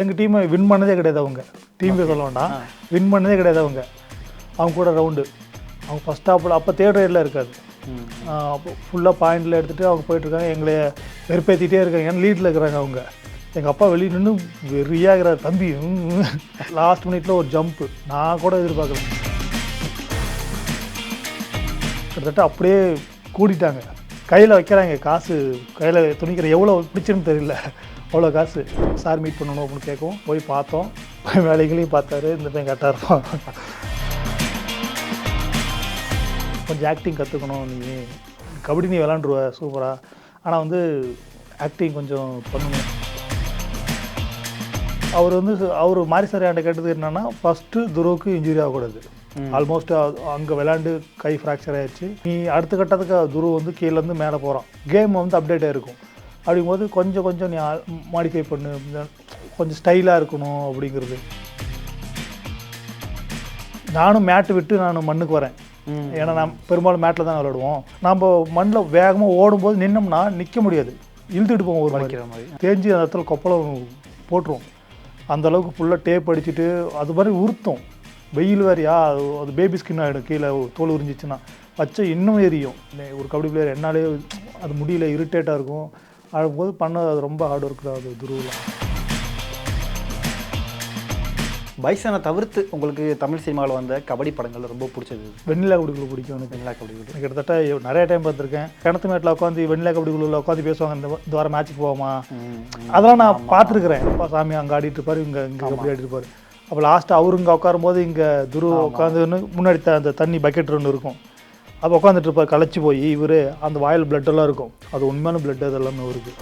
எங்கள் டீமை வின் பண்ணதே கிடையாது அவங்க. டீம் சொல்ல வேண்டாம். வின் பண்ணதே கிடையாது அவங்க. அவங்க கூட ரவுண்டு அவங்க ஃபஸ்ட் ஹாஃபில் அப்போ தேர்ட் ரைடில் இருக்காது. அப்போ ஃபுல்லாக பாயிண்டில் எடுத்துகிட்டு அவங்க போயிட்டுருக்காங்க. எங்களை வெறுப்பேற்றிட்டே இருக்காங்க. ஏன்னா லீடில் இருக்கிறாங்க அவங்க. எங்கள் அப்பா வெளியே நின்று வெறியாகிறார் தம்பி லாஸ்ட் மினிட்ல ஒரு ஜம்ப்பு நான் கூட எதிர்பார்க்கல. கிட்டத்தட்ட அப்படியே கூடிட்டாங்க. கையில் வைக்கிறாங்க. காசு கையில் துணிக்கிற எவ்வளோ பிடிச்சிருந்து தெரியல. அவ்வளோ காசு. சார் மீட் பண்ணணும் அப்படின்னு கேட்கவும் போய் பார்த்தோம். போய் வேலைகளையும் பார்த்தாரு. இந்த பையன் கரெக்டாக இருப்பான். கொஞ்சம் ஆக்டிங் கற்றுக்கணும் நீ. கபடி நீ விளாண்டுருவ சூப்பராக ஆனால் வந்து ஆக்டிங் கொஞ்சம் பண்ணணும். அவர் வந்து அவர் மாரி சார் என்கிட்ட கேட்டது என்னன்னா ஃபஸ்ட்டு துருவுக்கு இன்ஜுரி ஆகக்கூடாது. ஆல்மோஸ்ட் அங்கே விளாண்டு கை ஃப்ராக்சர் ஆயிடுச்சு. நீ அடுத்த கட்டத்துக்கு துரு வந்து கீழேருந்து மேலே போகிறான் கேம் வந்து அப்டேட் ஆகிருக்கும் அப்படிங்கும்போது கொஞ்சம் கொஞ்சம் நீ மாடிஃபை பண்ணு. கொஞ்சம் ஸ்டைலாக இருக்கணும் அப்படிங்கிறது. நானும் மேட்டு விட்டு நான் மண்ணுக்கு வரேன். ஏன்னா நான் பெரும்பாலும் மேட்டில் தான் விளையாடுவோம். நம்ம மண்ணில் வேகமாக ஓடும்போது நின்னோம்னா நிற்க முடியாது. இழுத்துட்டு போவோம் ஒரு மாதிரி. வைக்கிற மாதிரி. தேஞ்சு அந்த இடத்துல கொப்பளம் போட்டுரும். அந்த அளவுக்கு ஃபுல்லாக டேப் அடிச்சுட்டு அது மாதிரி உறுத்தும் வெயில் வேறையா அது அது பேபி ஸ்கின் ஆகிடும் கீழே தோல் உறிஞ்சிச்சுன்னா. பச்சை இன்னும் எரியும். ஒரு கபடி பிளேயர் என்னாலே அது முடியல இரிட்டேட்டாக இருக்கும். ஆடும்போது பண்ண அது ரொம்ப ஹார்ட் ஒர்க் தான் அது துருவில். பைசனை தவிர்த்து உங்களுக்கு தமிழ் சினிமாவில் வந்த கபடி படங்கள் ரொம்ப பிடிச்சது வெண்ணிலா கபடிக்குள்ள பிடிக்கும் எனக்கு. வெண்ணிலா கபடி நான் கிட்டத்தட்ட நிறைய டைம் பார்த்துருக்கேன். கிணத்து மேட்டில் உட்காந்து வெண்ணிலா கபடிக்குள்ள உட்காந்து பேசுவாங்க இந்த இந்த வாரம் மேட்ச்சுக்கு போவோமா. அதெல்லாம் நான் பார்த்துருக்குறேன். அப்பா சாமி அங்கே ஆடிட்டு இருப்பாரு இங்கே இங்கே அப்படி ஆடிட்டு இருப்பாரு. அப்போ லாஸ்ட் அவரு இங்கே உட்காரும்போது இங்கே துரு உட்காந்துன்னு முன்னாடி த- அந்த தண்ணி பக்கெட் ஒன்று இருக்கும். அப்போ உட்காந்துட்டு இருப்பார் களைச்சி போய் இவர் அந்த வாயில் எல்லாம் இருக்கும். அது உண்மையான பிளட் அதெல்லாமே அவருக்கு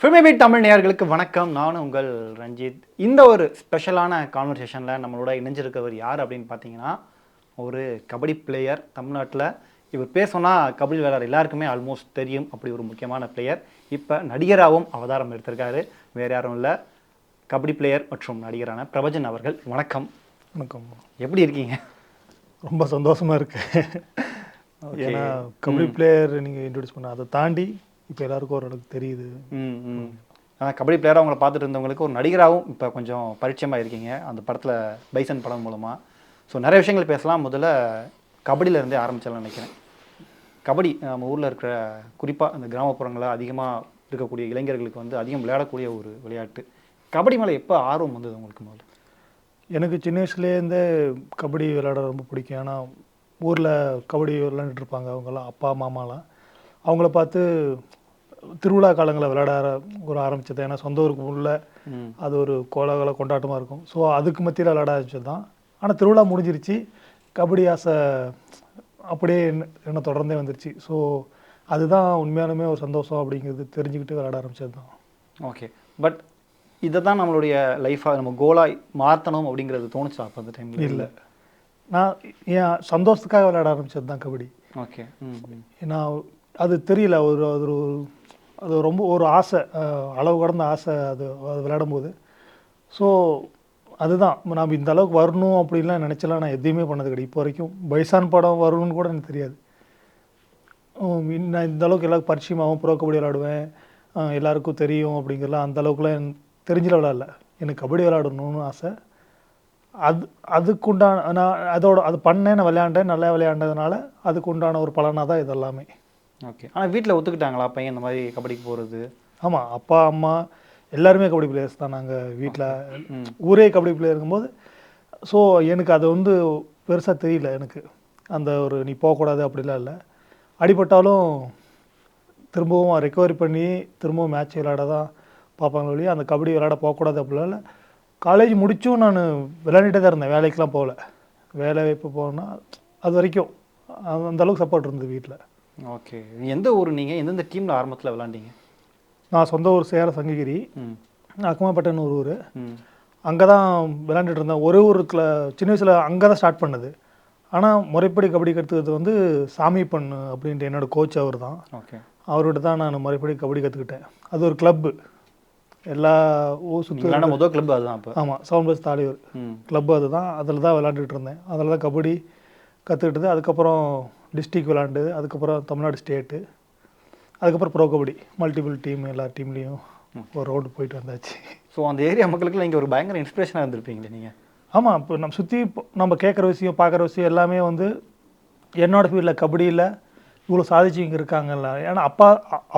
ஃபில்மி தமிழ் நேயர்களுக்கு வணக்கம். நானும் உங்கள் ரஞ்சித். இந்த ஒரு ஸ்பெஷலான கான்வர்சேஷனில் நம்மளோட இணைஞ்சிருக்கவர் யார் அப்படின்னு பார்த்தீங்கன்னா ஒரு கபடி பிளேயர் தமிழ்நாட்டில். இவர் சொன்னால் கபடி விளையாடுற எல்லாருக்குமே ஆல்மோஸ்ட் தெரியும். அப்படி ஒரு முக்கியமான பிளேயர் இப்போ நடிகராகவும் அவதாரம் எடுத்திருக்காரு. வேறு யாரும் இல்லை. கபடி பிளேயர் மற்றும் நடிகரான பிரபஜன் அவர்கள் வணக்கம். வணக்கம். எப்படி இருக்கீங்க? ரொம்ப சந்தோஷமா இருக்கு. ஏன்னா கபடி பிளேயர் நீங்கள் இன்ட்ரடியூஸ் பண்ண அதை தாண்டி இப்போ எல்லாருக்கும் ஒரு அளவுக்கு தெரியுது ஆனால் கபடி பிளேயராக அவங்கள பார்த்துட்டு இருந்தவங்களுக்கு ஒரு நடிகராகவும் இப்போ கொஞ்சம் பரிச்சயமாக இருக்கீங்க. அந்த படத்தில் பைசன் படம் மூலமாக ஸோ நிறைய விஷயங்கள் பேசலாம். முதல்ல கபடியில இருந்தே ஆரம்பிச்சிடலாம் நினைக்கிறேன். கபடி நம்ம ஊரில் இருக்கிற குறிப்பாக அந்த கிராமப்புறங்களில் அதிகமாக இருக்கக்கூடிய இளைஞர்களுக்கு வந்து அதிகம் விளையாடக்கூடிய ஒரு விளையாட்டு. கபடி மேலே எப்போ ஆர்வம் வந்தது உங்களுக்கு முதல்ல? எனக்கு சின்ன வயசுலேருந்தே கபடி விளையாட ரொம்ப பிடிக்கும். ஏன்னா ஊரில் கபடி விளையாண்டுட்டு இருப்பாங்க அவங்கெல்லாம் அப்பா மாமாலாம். அவங்கள பார்த்து திருவிழா காலங்களில் விளையாட ஆர- ஒரு ஆரம்பிச்சது. ஏன்னா சொந்த ஊருக்கு உள்ள அது ஒரு கோலாகல கொண்டாட்டமாக இருக்கும். ஸோ அதுக்கு மத்தியில் விளையாட ஆரம்பிச்சது தான். ஆனால் திருவிழா முடிஞ்சிருச்சு. கபடி ஆசை அப்படியே என்ன என்ன தொடர்ந்தே வந்துருச்சு. ஸோ அதுதான் உண்மையாலுமே ஒரு சந்தோஷம் அப்படிங்கிறது தெரிஞ்சுக்கிட்டு விளையாட ஆரம்பிச்சது தான். ஓகே பட் இதை தான் நம்மளுடைய லைஃபாக நம்ம கோலாக மாற்றணும் அப்படிங்கிறது தோணுச்சா அப்போ அந்த டைமில் இல்லை. நான் என் சந்தோஷத்துக்காக விளையாட ஆரம்பிச்சது தான் கபடி. ஓகே ஏன்னா அது தெரியல. ஒரு அது ஒரு அது ரொம்ப ஒரு ஆசை அளவு கடந்த ஆசை அது அது விளையாடும்போது. ஸோ அதுதான். நாம் இந்த அளவுக்கு வரணும் அப்படின்லாம் நினச்சலாம் நான் எதையுமே பண்ணது கிடையாது. இப்போ வரைக்கும் பைசான் படம் வரணும்னு கூட எனக்கு தெரியாது. நான் இந்த அளவுக்கு எல்லாருக்கும் பரிச்சயமாகவும் ப்ரோ கபடி விளையாடுவேன். அஹ், எல்லாருக்கும் தெரியும் அப்படிங்கிறலாம் அந்த அளவுக்குலாம் எனக்கு தெரிஞ்சில விளையாடல எனக்கு கபடி விளையாடணும்னு ஆசை. அது அதுக்குண்டான நான் அதோட அது பண்ணேன் நான் விளையாண்டேன் நல்லா விளையாண்டதுனால அதுக்கு உண்டான ஒரு பலனாக தான் இது எல்லாமே ஓகே. ஆனால் வீட்டில் ஒத்துக்கிட்டாங்களா பையன் இந்த மாதிரி கபடிக்கு போகிறது ஆமாம் அப்பா அம்மா எல்லாருமே கபடி பிளேயர்ஸ் தான் நாங்கள் வீட்டில் ஊரே கபடி பிளேயர் இருக்கும்போது ஸோ எனக்கு அது வந்து பெருசாக தெரியல எனக்கு. அந்த ஒரு நீ போகக்கூடாது அப்படிலாம் இல்லை. அடிபட்டாலும் திரும்பவும் ரெக்கவரி பண்ணி திரும்பவும் மேட்ச் விளையாட தான் பார்ப்பாங்க ஒழிய அந்த கபடி விளையாட போகக்கூடாது அப்படிலாம் இல்லை காலேஜ் முடிச்சும் நான் விளையாண்டுட்டே தான் இருந்தேன். வேலைக்கெலாம் போகல. வேலை வாய்ப்பு போனால் அது வரைக்கும். அந்த அளவுக்கு சப்போர்ட் இருந்தது வீட்டில் ஓகே எந்த ஊர் நீங்கள் எந்தெந்த டீமில் ஆரம்பத்தில் விளாண்டீங்க நான் சொந்த ஊர் சேர சங்ககிரி. ம். அக்கமாப்பட்டன்னு ஒரு ஊர். அங்கே தான் விளையாண்டுட்டு இருந்தேன். ஒரே கிள சின்ன வயசில் அங்கே தான் ஸ்டார்ட் பண்ணது. ஆனால் முறைப்படி கபடி கற்றுக்கிறது வந்து சாமி பண்ணு அப்படின்ட்டு என்னோட கோச் அவர் தான் ஓகே அவர்கிட்ட தான் நான் முறைப்படி கபடி கற்றுக்கிட்டேன் அது ஒரு கிளப்பு எல்லா ஊர் சுற்று முதல் கிளப் அதுதான் அப்போ. ஆமாம் சவுண்ட் பஸ் தாலியூர் கிளப் அதுதான் அதில் தான் விளையாண்டுட்டு இருந்தேன். அதில் தான் கபடி கற்றுக்கிட்டது அதுக்கப்புறம் டிஸ்ட்ரிக் விளாண்டு அதுக்கப்புறம் தமிழ்நாடு ஸ்டேட்டு அதுக்கப்புறம் ப்ரோ கபடி. மல்டிபிள் டீம் எல்லா டீம்லேயும் ஒரு ரவுண்டு போயிட்டு வந்தாச்சு. ஸோ அந்த ஏரியா மக்களுக்குலாம் இங்கே ஒரு பயங்கர இன்ஸ்பிரேஷனாக இருந்திருப்பீங்களே நீங்கள் ஆமாம் இப்போ நம்ம சுற்றி நம்ம கேட்குற விஷயம் பார்க்குற விஷயம் எல்லாமே வந்து என்னோட ஃபீல்டில் கபடியில் இவ்வளோ சாதிச்சவங்க இருக்காங்கல்ல. ஏன்னா அப்பா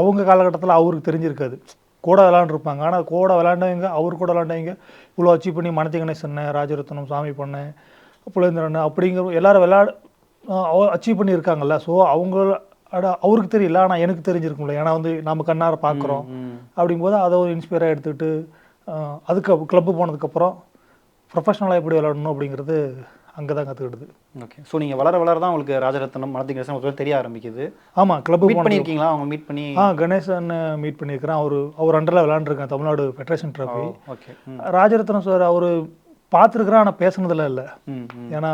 அவங்க காலகட்டத்தில் அவருக்கு தெரிஞ்சிருக்காது. கூட விளாண்டுருப்பாங்க. ஆனால் கூட விளாண்டவங்க அவர் கூட விளாண்டவங்க இவ்வளோ அச்சீவ் பண்ணி மனத்தி கணேசன் ராஜரத்னம் சாமி பண்ணேன் புலேந்திரன் அப்படிங்கிற எல்லாரும் விளையாட அச்சீவ் பண்ணியிருக்காங்கல்ல. ஸோ அவங்களோட அவருக்கு தெரியல. ஆனால் எனக்கு தெரிஞ்சிருக்கும்ல. ஏன்னா வந்து நம்ம கண்ணார பார்க்குறோம் அப்படிங்கும்போது அதை ஒரு இன்ஸ்பயராக எடுத்துக்கிட்டு அதுக்கு கிளப்பு போனதுக்கப்புறம் ப்ரொஃபஷனலாக எப்படி விளாடணும் அப்படிங்கிறது அங்கே தான் கற்றுக்கிடுது ஓகே. ஸோ நீங்கள் வளர வளர தான் உங்களுக்கு ராஜரத்னம் மனதி கணேசன் தெரிய ஆரம்பிக்குது. ஆமாம் கிளப்பு மீட் பண்ணியிருக்கீங்களா அவங்க மீட் பண்ணி ஆ கணேசன் மீட் பண்ணியிருக்கிறேன் அவர் அவர் அண்டரில் விளாண்டுருக்கேன் Tamil Nadu federation trophy okay Rajarathinam sir அவர் பார்த்துருக்குறேன் ஆனால் பேசுனதில் இல்லை. ஏன்னா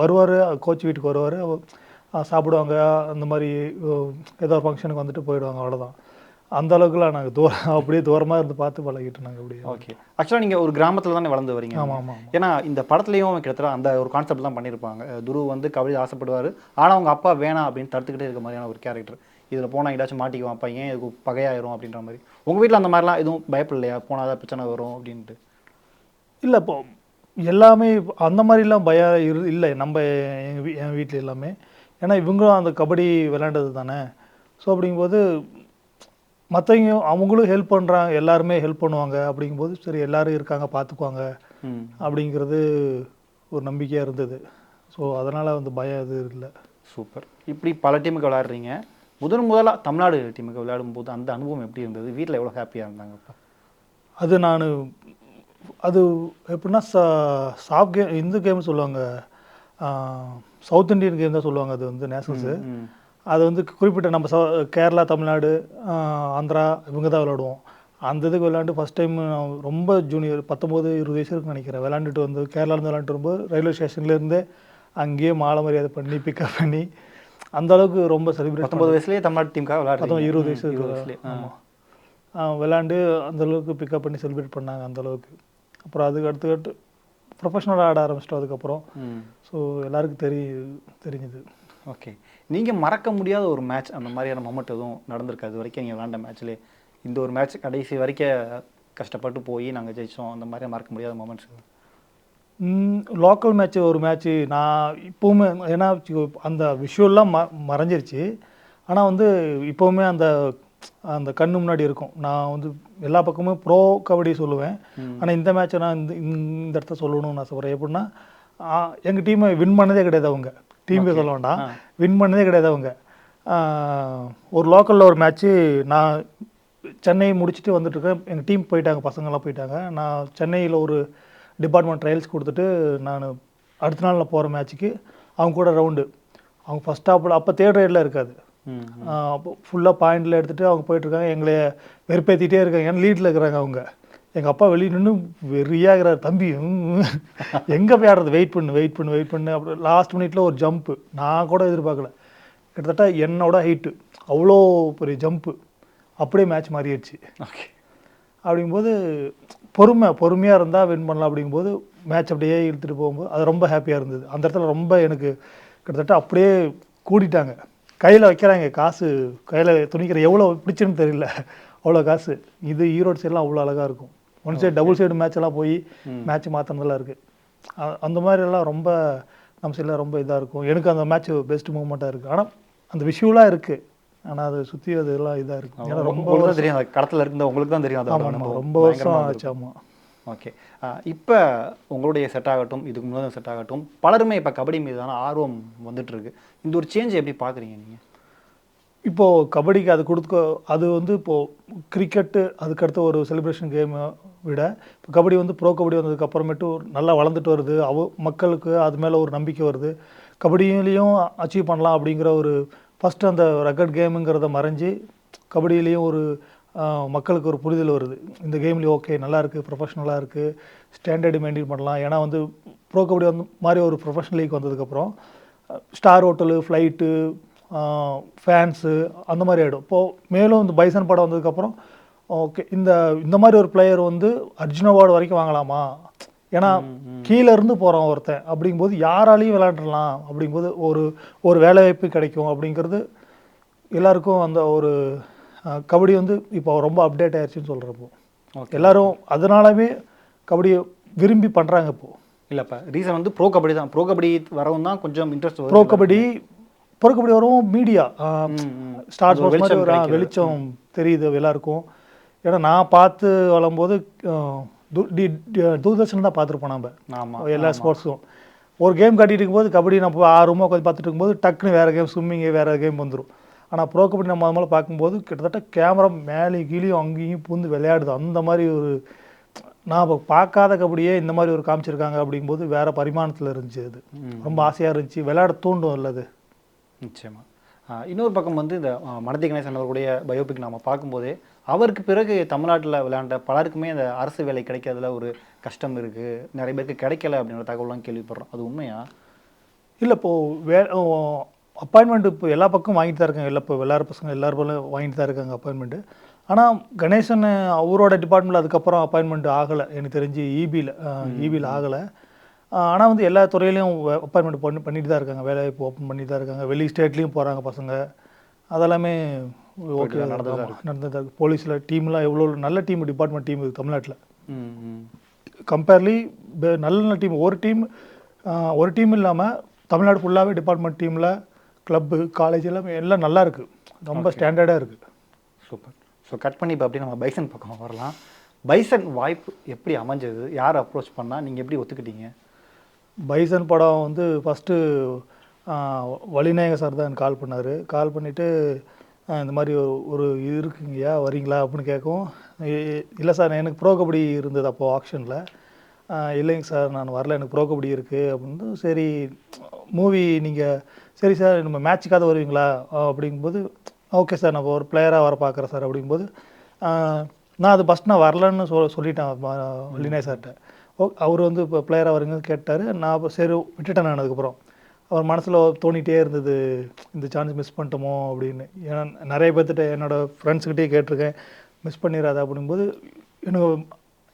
வருவார் கோச் வீட்டுக்கு வருவார் சாப்பிடுவாங்க அந்த மாதிரி ஏதோ ஒரு ஃபங்க்ஷனுக்கு வந்துட்டு போயிடுவாங்க அவ்வளோதான் அந்த அளவுக்குலாம் நாங்கள் தூரம் அப்படியே தூரமாக இருந்து பார்த்து பழகிட்டு நாங்கள் அப்படியே. ஓகே ஆக்சுவலாக நீங்கள் ஒரு கிராமத்தில் தானே வளர்ந்து வரீங்க. ஆமாம் ஆமாம் ஏன்னா இந்த படத்துலையும் கிட்டத்தட்ட அந்த ஒரு கான்செப்ட் தான் பண்ணியிருப்பாங்க துரு வந்து கபடி ஆசைப்படுவார். ஆனால் அவங்க அப்பா வேணாம் அப்படின்னு தடுத்துக்கிட்டே இருக்க மாதிரியான ஒரு கேரக்டர் இதில் போனால் ஏதாச்சும் மாட்டிக்குவான் அப்பா ஏன் இதுக்கு பகையாயிரும் அப்படின்ற மாதிரி. உங்கள் வீட்டில் அந்த மாதிரிலாம் எதுவும் பயப்படலையா? போனால் ஏதாவது பிரச்சனை வரும் அப்படின்ட்டு. இல்லை இப்போ எல்லாமே அந்த மாதிரிலாம் பயம் இரு இல்லை. நம்ம எங்கள் வீ என் வீட்டில் எல்லாமே. ஏன்னா இவங்களும் அந்த கபடி விளையாண்டது தானே. ஸோ அப்படிங்கும்போது மற்றவங்க அவங்களும் ஹெல்ப் பண்ணுறாங்க எல்லாருமே ஹெல்ப் பண்ணுவாங்க. அப்படிங்கும்போது சரி எல்லாரும் இருக்காங்க பார்த்துக்குவாங்க அப்படிங்கிறது ஒரு நம்பிக்கையாக இருந்தது. ஸோ அதனால் வந்து பயம் இது இல்லை. சூப்பர். இப்படி பல டீமுக்கு விளையாடுறீங்க. முதன் முதலாக தமிழ்நாடு டீமுக்கு விளையாடும் போது அந்த அனுபவம் எப்படி இருந்தது? வீட்டில் எவ்வளோ ஹாப்பியாக இருந்தாங்க அப்பா? அது நான் அது எப்படின்னா சா சாஃப்ட் கேம் இந்த கேம் சொல்லுவாங்க. சவுத் இந்தியன் கேம் தான் சொல்லுவாங்க அது வந்து நேஷனல்ஸு அது வந்து குறிப்பிட்ட நம்ம ச கேரளா தமிழ்நாடு ஆந்திரா இவங்க தான் விளாடுவோம். அந்த இதுக்கு விளாண்டு ஃபஸ்ட் டைம் ரொம்ப ஜூனியர் பத்தொம்போது இருபது வயசு இருக்குன்னு நினைக்கிறேன். விளாண்டுட்டு வந்து கேரளாலேருந்து விளாண்டுட்டு வரும்போது ரயில்வே ஸ்டேஷன்லேருந்தே அங்கேயே மாலை மரியாதை பண்ணி பிக்கப் பண்ணி அந்த அளவுக்கு ரொம்ப செலிப்ரேட் பத்தொன்பது வயசுலேயே தமிழ்நாடு டீமுக்காக பத்தொம்பது இருபது வயசு இருபது. வயசுலேயே. ஆமாம் விளாண்டு அந்த அளவுக்கு பிக்கப் பண்ணி செலிப்ரேட் பண்ணாங்க அந்த அளவுக்கு. அப்புறம் அதுக்கு அடுத்துக்கட்டு ப்ரொஃபஷனலாக ஆட ஆரம்பிச்சிட்டோம் அதுக்கப்புறம். ஸோ எல்லாருக்கும் தெரி தெரிஞ்சுது. ஓகே நீங்கள் மறக்க முடியாத ஒரு மேட்ச் அந்த மாதிரியான மொமெண்ட் எதுவும் நடந்திருக்காது வரைக்கும் நீங்கள் விளாண்ட மேட்ச்லேயே இந்த ஒரு மேட்ச் கடைசி வரைக்கும் கஷ்டப்பட்டு போய் நாங்கள் ஜெயிச்சோம். அந்த மாதிரி மறக்க முடியாத மொமெண்ட்ஸ் லோக்கல் மேட்ச் ஒரு மேட்ச்சு நான் இப்போவுமே ஏன்னா அந்த விஷுவல்லாம் ம மறைஞ்சிருச்சு. ஆனால் வந்து இப்போவுமே அந்த அந்த கண்ணு முன்னாடி இருக்கும். நான் வந்து எல்லா பக்கமும் ப்ரோ கபடி சொல்லுவேன். ஆனால் இந்த மேட்ச்சை நான் இந்த இந்த இடத்த சொல்லணும்னு ஆசைப்பட்றேன் எப்படின்னா எங்கள் டீமை வின் பண்ணதே கிடையாது அவங்க. டீம் சொல்ல வேண்டாம் வின் பண்ணதே கிடையாது அவங்க. ஒரு லோக்கலில் ஒரு மேட்ச்சு நான் சென்னை முடிச்சுட்டு வந்துட்டுருக்கேன் எங்கள் டீம் போயிட்டாங்க பசங்கள்லாம் போயிட்டாங்க. நான் சென்னையில் ஒரு டிபார்ட்மெண்ட் ட்ரையல்ஸ் கொடுத்துட்டு நான் அடுத்த நாள் நான் போகிற மேட்ச்சுக்கு அவங்க கூட ரவுண்டு அவங்க ஃபஸ்ட் ஸ்டாப்பில் அப்போ தேர்ட் ரைடில் இருக்காது. அப்போ ஃபுல்லாக பாயிண்டில் எடுத்துகிட்டு அவங்க போயிட்டுருக்காங்க எங்களை வெறுப்பேற்றிட்டே இருக்காங்க. ஏன்னா லீடில் இருக்கிறாங்க அவங்க. எங்கள் அப்பா வெளியே நின்று வெறியாகிறார் தம்பி எங்கே போய் ஆடுறது? வெயிட் பண்ணு வெயிட் பண்ணு வெயிட் பண்ணு. அப்புறம் லாஸ்ட் மினிட்ல ஒரு ஜம்ப்பு நான் கூட எதிர்பார்க்கல. கிட்டத்தட்ட என்னோட ஹைட்டு அவ்வளோ பெரிய ஜம்ப்பு அப்படியே மேட்ச் மாறிடுச்சு ஓகே அப்படிங்கும்போது பொறுமை பொறுமையாக இருந்தால் வின் பண்ணலாம் அப்படிங்கும்போது மேட்ச் அப்படியே இழுத்துட்டு போகும்போது அது ரொம்ப ஹாப்பியாக இருந்தது. அந்த இடத்துல ரொம்ப எனக்கு கிட்டத்தட்ட அப்படியே கூட்டிட்டாங்க கையில் வைக்கிறாங்க காசு. கையில் துணிக்கிற எவ்வளோ பிடிச்சுன்னு தெரியல. அவ்வளோ காசு. இது ஈரோடு சைட்லாம் அவ்வளோ அழகாக இருக்கும். One side double side match எல்லாம் போய் மேட்ச் மாற்றினதெல்லாம் இருக்குது அந்த மாதிரி எல்லாம் ரொம்ப நம்ம சைடில் ரொம்ப இதாக இருக்கும். எனக்கு அந்த மேட்ச் பெஸ்ட் மூமெண்ட்டாக இருக்குது ஆனால் அந்த விஷுவலாக இருக்குது ஆனால் அதை சுற்றி அதெல்லாம் இதாக இருக்கும். ஏன்னா ரொம்ப தெரியும். கடத்தில் இருந்த உங்களுக்கு தான் தெரியும். அதோட ரொம்ப வருஷம் ஆச்சு. ஆமாம் ஓகே இப்போ உங்களுடைய செட் ஆகட்டும் இதுக்கு முன்னாடி செட் ஆகட்டும் பலருமே இப்போ கபடி மீதான ஆர்வம் வந்துட்டு இருக்கு. இந்த ஒரு சேஞ்ச் எப்படி பார்க்குறீங்க நீங்கள் இப்போது கபடிக்கு அது கொடுக்க அது வந்து இப்போது கிரிக்கெட்டு அதுக்கடுத்த ஒரு செலிப்ரேஷன் கேமை விட இப்போ கபடி வந்து ப்ரோ கபடி வந்ததுக்கு அப்புறமேட்டு ஒரு நல்லா வளர்ந்துட்டு வருது. அவ மக்களுக்கு அது மேலே ஒரு நம்பிக்கை வருது. கபடியிலையும் அச்சீவ் பண்ணலாம் அப்படிங்கிற ஒரு ஃபஸ்ட்டு அந்த ரெக்கர்ட் கேமுங்கிறத மறைஞ்சு கபடியிலையும் ஒரு மக்களுக்கு ஒரு புரிதல் வருது. இந்த கேம்லேயும் ஓகே நல்லா இருக்குது ப்ரொஃபஷனலாக இருக்குது ஸ்டாண்டர்டு மெயின்டைன் பண்ணலாம். ஏன்னா வந்து ப்ரோ கபடி வந்து மாதிரி ஒரு ப்ரொஃபஷனல் லீக் வந்ததுக்கப்புறம் ஸ்டார் ஹோட்டலு ஃப்ளைட்டு ஃபேன்ஸு அந்த மாதிரி ஆகிடும் இப்போது மேலும் இந்த பைசன் படம் வந்ததுக்கப்புறம் ஓகே இந்த இந்த மாதிரி ஒரு பிளேயர் வந்து அர்ஜுன் அவார்டு வரைக்கும் வாங்கலாமா? ஏன்னா கீழே இருந்து போகிறான் ஒருத்தன். அப்படிங்கும்போது யாராலையும் விளையாண்டுடலாம். அப்படிங்கும்போது ஒரு ஒரு வேலை வாய்ப்பு கிடைக்கும் அப்படிங்கிறது எல்லாருக்கும் அந்த ஒரு கபடி வந்து இப்போ ரொம்ப அப்டேட் ஆயிடுச்சுன்னு சொல்கிறப்போ எல்லாரும் அதனாலவே கபடியை விரும்பி பண்ணுறாங்க இப்போது இல்லைப்பா ரீசன் வந்து ப்ரோ கபடி தான். ப்ரோ கபடி வரவும் தான் கொஞ்சம் interest pro kabaddi pro kabaddi வரவும் மீடியா ஸ்டார் அது ஒரு ஸ்போர்ட்ஸ் மாதிரி வெளிச்சம் ஒரு ஆ, கிடைக்குது. வெளிச்சம் தெரியுது எல்லாருக்கும். ஏன்னா நான் பார்த்து வளரும்போது தூர்தர்ஷன் தான் பார்த்துருப்போம் நம்ம ஆமாம் எல்லா ஸ்போர்ட்ஸும். ஒரு கேம் கட்டிட்டு இருக்கும்போது கபடி நம்ம ஆர்வமாக உட்காந்து பார்த்துட்டு இருக்கும்போது டக்குன்னு வேறு கேம் ஸ்விம்மிங்கு வேறு கேம் வந்துடும் ஆனால் ப்ரோ கபடி நம்ம முதல்ல பார்க்கும்போது கிட்டத்தட்ட கேமரா மேலே கீழேயும் அங்கேயும் பூந்து விளையாடுது. அந்த மாதிரி ஒரு நான் இப்போ பார்க்காத கபடியே இந்த மாதிரி ஒரு காமிச்சிருக்காங்க அப்படிங்கும்போது வேறு பரிமாணத்தில் இருந்துச்சு அது. ரொம்ப ஆசையாக இருந்துச்சு. விளையாட தூண்டும் இல்லை அது. நிச்சயமா. ஆஹ் இன்னொரு பக்கம் வந்து இந்த மனதி கணேசன் அவர்களுடைய பயோபிக் நாம பார்க்கும்போதே அவருக்கு பிறகு தமிழ்நாட்டில் விளையாண்ட பலருக்குமே அந்த அரசு வேலை கிடைக்கிறதுல ஒரு கஷ்டம் இருக்கு. நிறைய பேருக்கு கிடைக்கல அப்படின்ற தகவலாம் கேள்விப்படுறோம். அது உண்மையா? இல்லை இப்போது வே அப்பாயின்மெண்ட் இப்போ எல்லா பக்கம் வாங்கிட்டு தான் இருக்காங்க. இல்லை இப்போ எல்லாரும் பசங்க எல்லாரும் போல வாங்கிட்டு தான் இருக்காங்க அப்பாயின்மெண்ட்டு ஆனால் கணேசன் அவரோட டிபார்ட்மெண்ட்டில் அதுக்கப்புறம் அப்பாயின்மெண்ட் ஆகலை. எனக்கு தெரிஞ்சு E இபியில் இபியில் ஆகலை. ஆனால் வந்து எல்லா துறையிலையும் அப்பாயின்மெண்ட் பண்ணி பண்ணிட்டு தான் இருக்காங்க. வேலை இப்போ ஓப்பன் பண்ணிட்டு தான் இருக்காங்க. வெளி ஸ்டேட்லேயும் போகிறாங்க பசங்க. அதெல்லாமே ஓகே. நடந்தது போலீஸில் டீம்லாம் எவ்வளோ நல்ல டீம் டிபார்ட்மெண்ட் டீம் இருக்குது தமிழ்நாட்டில். கம்பேர்லி நல்ல நல்ல டீம். ஒரு டீம் ஒரு டீம் இல்லாமல் தமிழ்நாடு ஃபுல்லாகவே டிபார்ட்மெண்ட் டீமில் கிளப்பு காலேஜ் எல்லாமே எல்லாம் நல்லா இருக்குது ரொம்ப ஸ்டாண்டர்டாக இருக்குது சூப்பர். ஸோ கட் பண்ணி இப்போ அப்படியே நம்ம பைசன் பக்கம் வரலாம். பைசன் வாய்ப்பு எப்படி அமைஞ்சது? யார் அப்ரோச் பண்ணா? நீங்கள் எப்படி ஒத்துக்கிட்டீங்க? பைசன் படம் வந்து ஃபஸ்ட்டு வழிநாயக சார் தான் எனக்கு கால் பண்ணார். கால் பண்ணிவிட்டு இந்த மாதிரி ஒரு ஒரு இது இருக்குங்கய்யா வரீங்களா அப்படின்னு கேட்கவும் இல்லை சார் எனக்கு ப்ரோ கபடி இருந்தது அப்போது ஆக்ஷனில் இல்லைங்க சார் நான் வரல எனக்கு ப்ரோ கபடி இருக்குது அப்படின்னு சரி மூவி நீங்கள் சரி சார் நம்ம மேட்சுக்காக வருவீங்களா? அப்படிங்கும்போது ஓகே சார் நான் ஒரு பிளேயராக வர பார்க்குறேன் சார் அப்படிங்கும்போது நான் அது ஃபஸ்ட் நான் வரலன்னு சொல் சொல்லிட்டேன் லினே சார்கிட்ட. ஓ அவர் வந்து இப்போ பிளேயராக வரீங்கன்னு கேட்டார் நான் இப்போ சரி விட்டுட்டேன் நான் அதுக்கப்புறம். அவர் மனசில் தோணிகிட்டே இருந்தது இந்த சான்ஸ் மிஸ் பண்ணிட்டோமோ அப்படின்னு. ஏன்னா நிறைய பேர்த்திட்ட என்னோடய ஃப்ரெண்ட்ஸ்கிட்டே கேட்டிருக்கேன் மிஸ் பண்ணிடாத அப்படிங்கும்போது எனக்கு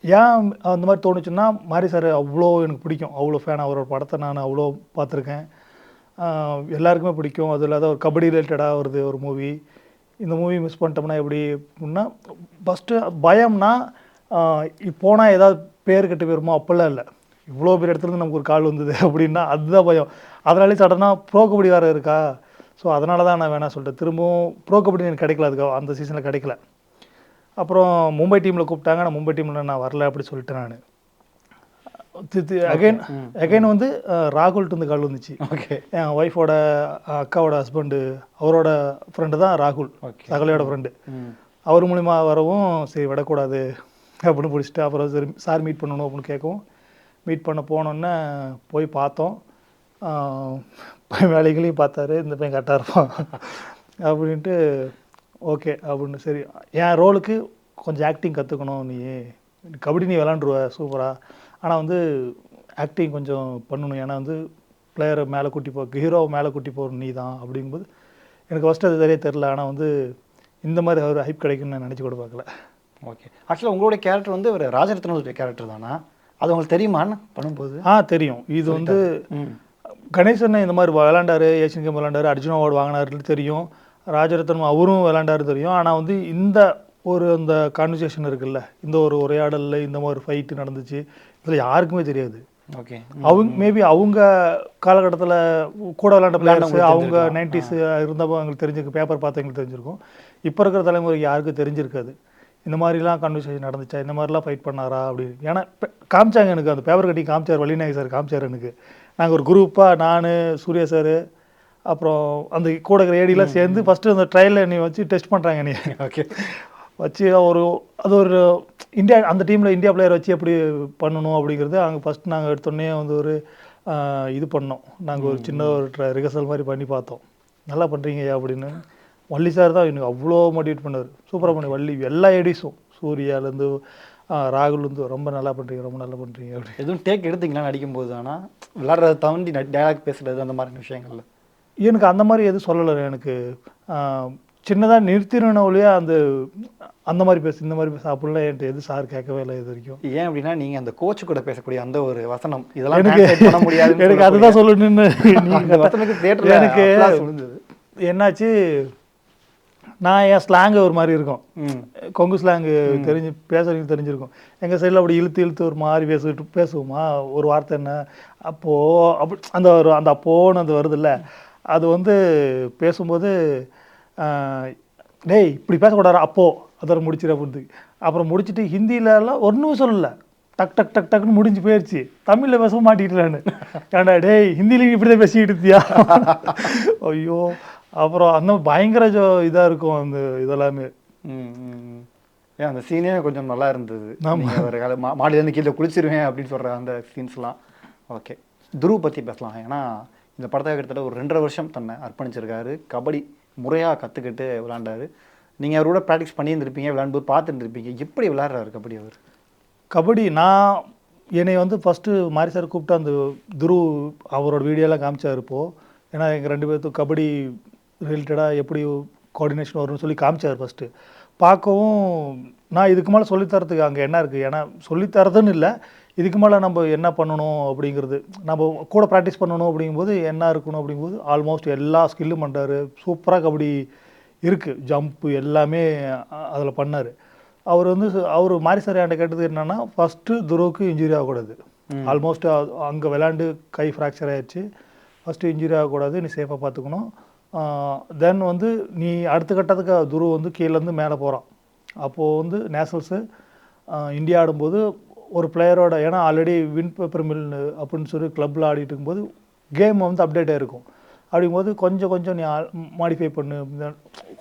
ஏன் அந்த மாதிரி தோணுச்சுன்னா மாரி சார் அவ்வளோ எனக்கு பிடிக்கும். அவ்வளோ ஃபேன் அவரோட படத்தை நான் அவ்வளோ பார்த்துருக்கேன். எல்லாருக்குமே பிடிக்கும். அது இல்லாத ஒரு கபடி ரிலேட்டடாக வருது ஒரு மூவி இந்த மூவி மிஸ் பண்ணிட்டோம்னா எப்படி அப்படின்னா ஃபஸ்ட்டு பயம்னா போனால் ஏதாவது பேர் கெட்டு போயிருமோ அப்போல்லாம் இல்லை. இவ்வளோ பேர் இடத்துலேருந்து நமக்கு ஒரு கால் வந்தது அப்படின்னா அதுதான் பயம். அதனாலே சடனாக ப்ரோ கபடி வேறு இருக்கா? ஸோ அதனால தான் நான் வேணாம் சொல்லிட்டேன். திரும்பவும் ப்ரோ கபடி எனக்கு கிடைக்கல அதுக்கு அந்த சீசனில் கிடைக்கல. அப்புறம் மும்பை டீமில் கூப்பிட்டாங்க. நான் மும்பை டீமில் நான் வரல அப்படி சொல்லிட்டேன் நான். அகைன் அகைன் வந்து ராகுல்ட்டு வந்து கால் வந்துச்சு. ஓகே என் ஒய்ஃபோட அக்காவோட ஹஸ்பண்டு அவரோட ஃப்ரெண்டு தான் ராகுல். ஓகே சகலையோட ஃப்ரெண்டு அவர் மூலிமா வரவும் சரி விடக்கூடாது அப்படின்னு பிடிச்சிட்டு அப்புறம் சரி சார் மீட் பண்ணணும் அப்படின்னு கேட்கவும் மீட் பண்ண போனோன்னே போய் பார்த்தோம். ஆஹ் போய் வேலைகளையும் பார்த்தாரு இந்த பையன் கரெக்டாக இருப்பான் அப்படின்ட்டு ஓகே அப்படின்னு சரி. என் ரோலுக்கு கொஞ்சம் ஆக்டிங் கற்றுக்கணும் நீ கபடி நீ விளாண்டுருவ சூப்பராக ஆனால் வந்து ஆக்டிங் கொஞ்சம் பண்ணணும். ஏன்னா வந்து பிளேயரை மேலே கூட்டி போ ஹீரோவை மேலே கூட்டி போகிற நீ தான் அப்படிங்கும்போது எனக்கு ஃபஸ்ட்டு அது தெரிய தெரில ஆனால் வந்து இந்த மாதிரி ஒரு ஹைப் கிடைக்கும்னு நான் நினச்சி கூட பார்க்கல. ஓகே ஆக்சுவலாக உங்களுடைய கேரக்டர் வந்து ஒரு ராஜரத்னோடைய கேரக்டர் தானா? அது உங்களுக்கு தெரியுமான்னு பண்ணும்போது? ஆ தெரியும். இது வந்து கணேசன் இந்த மாதிரி விளாண்டாரு ஏஷியன் கேம் விளாண்டாரு அர்ஜுன் அவார்டு வாங்கினாரு தெரியும். ராஜரத்னம் அவரும் விளாண்டாரு தெரியும். ஆனால் வந்து இந்த ஒரு அந்த கான்வர்சேஷன் இருக்குல்ல இந்த ஒரு உரையாடலில் இந்த மாதிரி ஃபைட்டு நடந்துச்சு இதில் யாருக்குமே தெரியாது. ஓகே அவங்க மேபி அவங்க காலகட்டத்தில் கூட விளையாண்ட பிளேயர்ஸ் அவங்க. நைன்டிஸ் இருந்தப்போ அவங்களுக்கு தெரிஞ்சிருக்கு பேப்பர் பார்த்தவங்களுக்கு தெரிஞ்சிருக்கும். இப்போ இருக்கிற தலைமுறைக்கு யாருக்கும் தெரிஞ்சிருக்காது. இந்த மாதிரிலாம் கான்வர்சேஷன் நடந்துச்சா இந்த மாதிரிலாம் ஃபைட் பண்ணாரா அப்படின்னு. ஏன்னா காமிச்சாங்க எனக்கு அந்த பேப்பர் கட்டி காமிச்சார் வள்ளிநாயக் சார் காமிச்சார் எனக்கு. நாங்கள் ஒரு குரூப்பாக நான் சூர்யா சார் அப்புறம் அந்த கூட இருக்கிற ஏடிலாம் சேர்ந்து ஃபஸ்ட்டு அந்த ட்ரையலில் நீ வச்சு டெஸ்ட் பண்ணுறாங்க நீ ஓகே வச்சு ஒரு அது ஒரு இந்தியா அந்த டீமில் இந்தியா பிளேயர் வச்சு எப்படி பண்ணணும் அப்படிங்கிறது அங்கே ஃபஸ்ட் நாங்கள் எடுத்தோடனே வந்து ஒரு இது பண்ணோம். நாங்கள் ஒரு சின்ன ஒரு ரிஹர்சல் மாதிரி பண்ணி பார்த்தோம். நல்லா பண்ணுறீங்கய்யா அப்படின்னு. வள்ளி சார் தான் எனக்கு அவ்வளோ மோட்டிவேட் பண்ணார். சூப்பராக பண்ணி வள்ளி எல்லா ஏடிஸும் சூர்யாலேருந்து ராகுல்லேருந்து ரொம்ப நல்லா பண்ணுறீங்க ரொம்ப நல்லா பண்ணுறீங்க அப்படி எதுவும் டேக் எடுத்தீங்களா நடிக்கும்போது? ஆனால் விளாட்றத தாண்டி டயலாக் பேசுறது அந்த மாதிரி விஷயங்கள்ல. எனக்கு அந்த மாதிரி எதுவும் சொல்லலை எனக்கு சின்னதாக நிறுத்தின ஒழிய அந்த அந்த மாதிரி பேசு இந்த மாதிரி பேசு அப்படிலாம் என்கிட்ட எது சார் கேட்கவே இல்லை இது வரைக்கும். ஏன் அப்படின்னா நீங்க அந்த கோச் கூட பேசக்கூடிய அந்த ஒரு வசனம் இதெல்லாம் எனக்கு பண்ண முடியாது எனக்கு அதுதான் சொல்லணும்னு எனக்கு. என்னாச்சு நான் என் ஸ்லாங்கு ஒரு மாதிரி இருக்கும். கொங்கு ஸ்லாங்கு தெரிஞ்சு பேசுறவங்க தெரிஞ்சிருக்கும். எங்கள் சைடில் அப்படி இழுத்து இழுத்து ஒரு மாதிரி பேசிட்டு பேசுவோமா? ஒரு வார்த்தை என்ன? அப்போ அப்படி அந்த ஒரு அந்த அப்போன்னு அந்த வருதுல்ல. அது வந்து பேசும்போது டேய் இப்படி பேசக்கூடாது அப்போ. அதோட முடிச்சிட அப்படின்னு அப்புறம் முடிச்சிட்டு ஹிந்திலலாம் ஒன்றும் சொல்லல டக் டக் டக் டக்குன்னு முடிஞ்சு போயிடுச்சு தமிழில் பேச மாட்டிக்கிட்டேன் ஏன்டா டேய் ஹிந்திலையும் இப்படி தான் பேசிக்கிட்டு இருந்தியா? ஐயோ. அப்புறம் அந்த பயங்கர இதாக இருக்கும் அந்த இதெல்லாமே. ஏன் அந்த சீனே கொஞ்சம் நல்லா இருந்தது. ஒரு கால மா- மாடியிலேருந்து கீழே குளிச்சிருவேன் அப்படின்னு சொல்ற அந்த சீன்ஸ்லாம் ஓகே துருவ் பற்றி பேசலாம். ஏன்னா இந்த படத்தை கிட்டத்தட்ட ஒரு ரெண்டரை வருஷம் தன்னை அர்ப்பணிச்சிருக்காரு. கபடி முறையாக கற்றுக்கிட்டு விளாண்டாரு. நீங்கள் அவரோட ப்ராக்டிஸ் பண்ணியிருந்திருப்பீங்க விளாண்டும்போது பார்த்துருந்துருப்பீங்க. எப்படி விளையாடுறாரு கபடி அவர்? கபடி நான் என்னை வந்து ஃபஸ்ட்டு மாரி சார் கூப்பிட்டு அந்த துரு அவரோட வீடியோலாம் காமிச்சார் இப்போ. ஏன்னா எங்கள் ரெண்டு பேர்த்துக்கு கபடி ரிலேட்டடாக எப்படி கோஆர்டினேஷன் வரும்னு சொல்லி காமிச்சார் ஃபஸ்ட்டு பார்க்கவும் நான் இதுக்கு மேலே சொல்லித்தரத்துக்கு அங்கே என்ன இருக்குது ஏன்னா சொல்லித்தரதுன்னு இல்லை இதுக்கு மேலே நம்ம என்ன பண்ணணும் அப்படிங்கிறது நம்ம கூட ப்ராக்டிஸ் பண்ணணும் அப்படிங்கும்போது என்ன இருக்கணும் அப்படிங்கும்போது ஆல்மோஸ்ட் எல்லா ஸ்கில்லும் பண்ணுறாரு சூப்பராக கபடி இருக்குது ஜம்ப்பு எல்லாமே அதில் பண்ணார். அவர் வந்து அவர் மாரி சார் என்கிட்ட கேட்டது என்னன்னா ஃபஸ்ட்டு துருவுக்கு இன்ஜுரி ஆகக்கூடாது. ஆல்மோஸ்ட் அங்கே விளாண்டு கை ஃப்ராக்சர் ஆயிடுச்சு. ஃபஸ்ட்டு இன்ஜுரி ஆகக்கூடாது. நீ சேஃபாக பார்த்துக்கணும். தென் வந்து நீ அடுத்த கட்டத்துக்கு துரு வந்து கீழேருந்து மேலே போகிறான். அப்போது வந்து நேஷனல்ஸு இந்தியா ஆடும்போது ஒரு பிளேயரோட ஏன்னா ஆல்ரெடி வின் பேப்பர் மில் அப்படின்னு சொல்லி கிளப்பில் ஆடிட்டு இருக்கும்போது கேம் வந்து அப்டேட் ஆகிருக்கும் அப்படிங்கும்போது கொஞ்சம் கொஞ்சம் நீ மாடிஃபை பண்ணு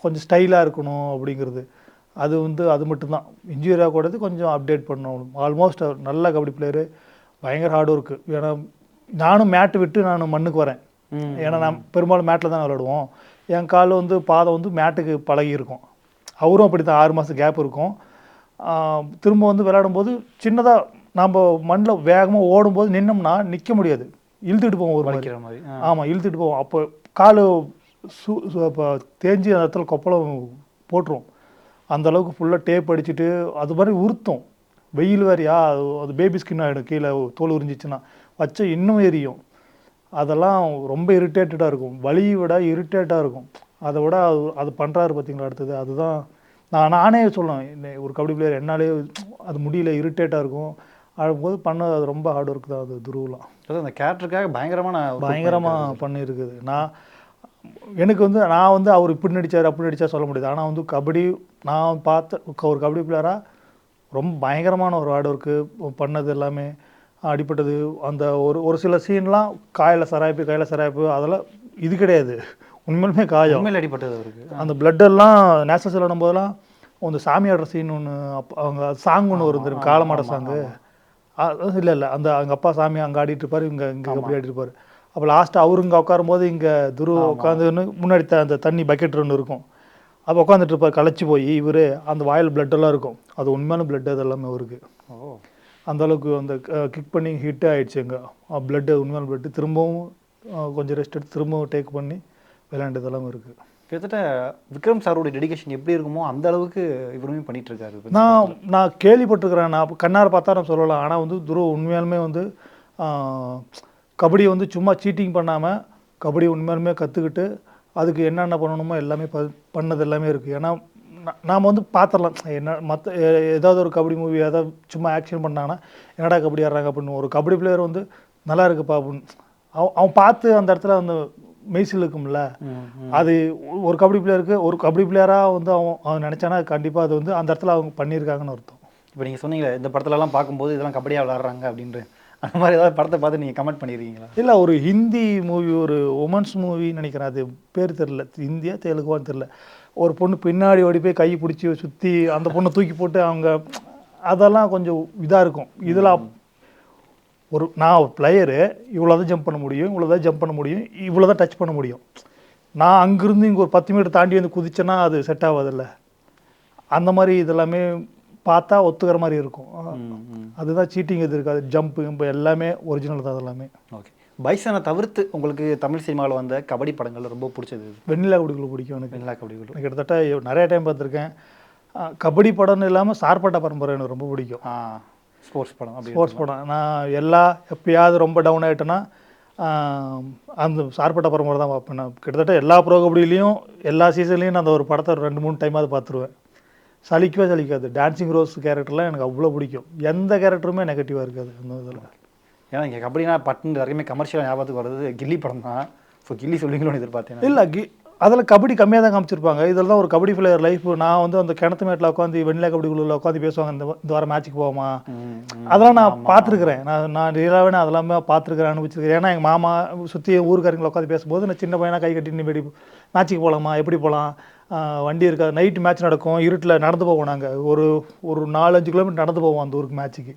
கொஞ்சம் ஸ்டைலாக இருக்கணும் அப்படிங்கிறது. அது வந்து அது மட்டும்தான். இன்ஜுரி ஆகக்கூடாது கொஞ்சம் அப்டேட் பண்ணணும். ஆல்மோஸ்ட் நல்ல கபடி பிளேயரு பயங்கர ஹார்ட் ஒர்க்கு ஏன்னா நானும் மேட்டு விட்டு நான் மண்ணுக்கு வரேன். ஏன்னா நான் பெரும்பாலும் மேட்டில் தான் விளையாடுவோம். என் கால் வந்து பாதம் வந்து மேட்டுக்கு பழகி இருக்கும். அவரும் அப்படி தான் ஆறு மாதம் கேப் இருக்கும். திரும்ப வந்து விளையாடும்போது சின்னதாக நம்ம மண்ணில் வேகமாக ஓடும்போது நின்னோம்னா நிற்க முடியாது. இழுத்துட்டு போவோம் ஒரு மாதிரி. வலிக்கிற மாதிரி. ஆமாம் இழுத்துட்டு போவோம். அப்போ கால் சு அப்போ தேஞ்சு அந்த இடத்துல கொப்பளம் போட்டுரும். அந்த அளவுக்கு ஃபுல்லாக டேப் அடிச்சுட்டு அது மாதிரி உறுத்தும். வெயில் வேறையா அது அது பேபி ஸ்கின் ஆகிடும் கீழே தோல் உறிஞ்சிச்சுன்னா. வச்சா இன்னும் எரியும். அதெல்லாம் ரொம்ப இரிட்டேட்டடாக இருக்கும். வலியை விட இரிட்டேட்டாக இருக்கும். அதை விட அது அது பண்ணுறாரு பார்த்தீங்களா அடுத்தது? அதுதான் நான் நானே சொல்லுவேன் ஒரு கபடி பிளேயர் என்னாலே அது முடியல இரிட்டேட்டாக இருக்கும். ஆடும்போது பண்ண அது ரொம்ப ஹார்ட் ஒர்க் தான் அது துருவலாம். அதாவது அந்த கேரக்டருக்காக பயங்கரமான பயங்கரமாக பண்ணியிருக்குது. நான் எனக்கு வந்து நான் வந்து அவர் இப்படி நடிச்சார் அப்படி நடிச்சா சொல்ல முடியாது. ஆனால் வந்து கபடி நான் பார்த்த ஒரு கபடி பிளேயராக ரொம்ப பயங்கரமான ஒரு ஹார்ட் ஒர்க்கு பண்ணது எல்லாமே. அடிப்பட்டது அந்த ஒரு ஒரு சில சீன்லாம் காயில் சராய்ப்பு கையில் சராய்ப்பு அதெல்லாம் இது கிடையாது. உண்மையிலுமே காயம். உண்மையில் அடிப்பட்டது அவருக்கு. அந்த எல்லாம் நேஷனல் விளையாடும் போதெல்லாம் அந்த சாமி ஆடுற சீன் ஒன்று அப்போ அவங்க சாங் ஒன்று வரும் தெரியும்? காலமாட சாங்கு இல்லை இல்லை. அந்த அவங்க அப்பா சாமி அங்கே ஆடிட்டு இருப்பாரு இங்கே இங்கே அப்படி ஆடிட்டு இருப்பாரு. அப்போ லாஸ்ட்டு அவரு இங்கே உட்காரும்போது இங்கே துரு உட்காந்துன்னு முன்னாடி த- அந்த தண்ணி பக்கெட் ஒன்று இருக்கும். அப்போ உட்காந்துட்டு இருப்பார் களைச்சி போய் இவர் அந்த வாயில் எல்லாம் இருக்கும். அது உண்மையான blood அது எல்லாமே அவருக்கு. ஓ. அந்த அளவுக்கு அந்த கிக் பண்ணி ஹிட் ஆயிடுச்சு எங்க பிளட்டு உண்மையான பிளட்டு திரும்பவும் கொஞ்சம் ரெஸ்ட் எடுத்து திரும்பவும் டேக் பண்ணி விளையாண்டது எல்லாமே இருக்கு. கிட்டத்தட்ட விக்ரம் சாரோட டெடிகேஷன் எப்படி இருக்குமோ அந்த அளவுக்கு இவருமே பண்ணிட்டு இருக்காரு. நான் நான் கேள்விப்பட்டிருக்கிறேன். நான் கண்ணார பார்த்தா நான் சொல்லலாம். ஆனால் வந்து துரு உண்மையாலுமே வந்து ஆஹ், கபடி வந்து சும்மா சீட்டிங் பண்ணாமல் கபடி உண்மையாலுமே கற்றுக்கிட்டு அதுக்கு என்னென்ன பண்ணணுமோ எல்லாமே ப பண்ணது எல்லாமே இருக்குது ஏன்னா நாம் வந்து பார்த்துடலாம் என்ன மற்ற ஏதாவது ஒரு கபடி மூவி ஏதாவது சும்மா ஆக்ஷன் பண்ணாங்கன்னா என்னடா கபடி ஆடுறாங்க அப்படின்னு. ஒரு கபடி பிளேயர் வந்து நல்லா இருக்குப்பா அப்படின்னு. அவன் அவன் பார்த்து அந்த இடத்துல அந்த மெய்சில் இருக்கும்ல. அது ஒரு கபடி பிளேயருக்கு ஒரு கபடி பிளேயராக வந்து அவன் அவன் நினச்சானா கண்டிப்பாக அது வந்து அந்த இடத்துல அவங்க பண்ணியிருக்காங்கன்னு அர்த்தம். இப்போ நீங்கள் சொன்னீங்களே இந்த படத்துலலாம் பார்க்கும்போது இதெல்லாம் கபடியாக விளாட்றாங்க அப்படின்ற அந்த மாதிரி ஏதாவது படத்தை பார்த்து நீங்கள் கமெண்ட் பண்ணியிருக்கீங்களா இல்லை ஒரு ஹிந்தி மூவி ஒரு உமன்ஸ் மூவி நினைக்கிறேன். அது பேர் தெரில இந்தியா தெலுங்குவான்னு தெரில ஒரு பொண்ணு பின்னாடி ஓடி போய் கை பிடிச்சி சுற்றி அந்த பொண்ணை தூக்கி போட்டு அவங்க அதெல்லாம் கொஞ்சம் இதாக இருக்கும். இதெல்லாம் ஒரு நான் ஒரு பிளேயரு இவ்வளோ தான் ஜம்ப் பண்ண முடியும் இவ்வளோ தான் ஜம்ப் பண்ண முடியும் இவ்வளோ தான் டச் பண்ண முடியும். நான் அங்கேருந்து இங்கே ஒரு பத்து மீட்டர் தாண்டி வந்து குதிச்சேன்னா அது செட் ஆகாதுல்ல அந்த மாதிரி இதெல்லாமே பார்த்தா ஒத்துக்கிற மாதிரி இருக்கும். அதுதான் சீட்டிங் எது இருக்காது ஜம்ப்பு கிம்பு எல்லாமே ஒரிஜினல் தான் அதெல்லாமே. ஓகே பைசனை தவிர்த்து உங்களுக்கு தமிழ் சினிமாவில் வந்த கபடி படங்கள் ரொம்ப பிடிச்சது? வெண்ணிலா குடிக்குள்ள பிடிக்கும் எனக்கு. வெண்ணிலா கபடிகள் கிட்டத்தட்ட நிறைய டைம் பார்த்துருக்கேன். கபடி படம்னு இல்லாமல் சார்பட்ட பரம்பரை எனக்கு ரொம்ப பிடிக்கும். ஸ்போர்ட்ஸ் படம் ஸ்போர்ட்ஸ் படம். நான் எல்லா எப்பயாவது ரொம்ப டவுன் ஆகிட்டேன்னா அந்த சார்பட்ட பரம்பரை தான் பார்ப்பேன் நான். கிட்டத்தட்ட எல்லா ப்ரோ கபடியிலையும் எல்லா சீசன்லேயும் நான் அந்த ஒரு படத்தை ரெண்டு மூணு டைமாவது பார்த்துருவேன். சலிக்கவே சலிக்காது. டான்சிங் ரோஸ் கேரக்டர்லாம் எனக்கு அவ்வளோ பிடிக்கும். எந்த கேரக்டருமே நெகட்டிவாக இருக்காது. அந்த இதில். ஏன்னா இங்கே கபடினா பட்டுன்னு எல்லாருமே கமர்ஷியல் ஞாபகத்துக்கு வருது கில்லி படம் தான் ஸோ கில்லி சொல்லுவீங்களோன்னு எதிர்பார்த்தேன் இல்லை கி அதில் கபடி கம்மியாக தான் காமிச்சிருப்பாங்க. இதில் தான் ஒரு கபடி பிளேயர் லைஃப் நான் வந்து அந்த கிணத்து மேட்டில் உட்காந்து வெண்ணிலா கபடி குழுவில் உட்காந்து பேசுவாங்க. இந்த இந்த வாரம் மேட்ச்சுக்கு போவோமா. அதெல்லாம் நான் பார்த்துருக்குறேன். நான் நான் ரியலாகவே நான் அதெல்லாமே பார்த்துருக்கிறேன் அனுபவிச்சிருக்கேன் ஏன்னா எங்கள் மாமா சுற்றி ஊருக்காரங்களை உட்காந்து பேசும்போது நான் சின்ன பையனா கை கட்டி வெடி மேட்ச்சுக்கு போகலாமா எப்படி போகலாம் வண்டி இருக்கா? நைட்டு மேட்ச் நடக்கும். இருட்டில் நடந்து போவோம் நாங்கள் ஒரு ஒரு நாலஞ்சு கிலோமீட்டர் நடந்து போவோம் அந்த ஊருக்கு மேட்ச்சுக்கு.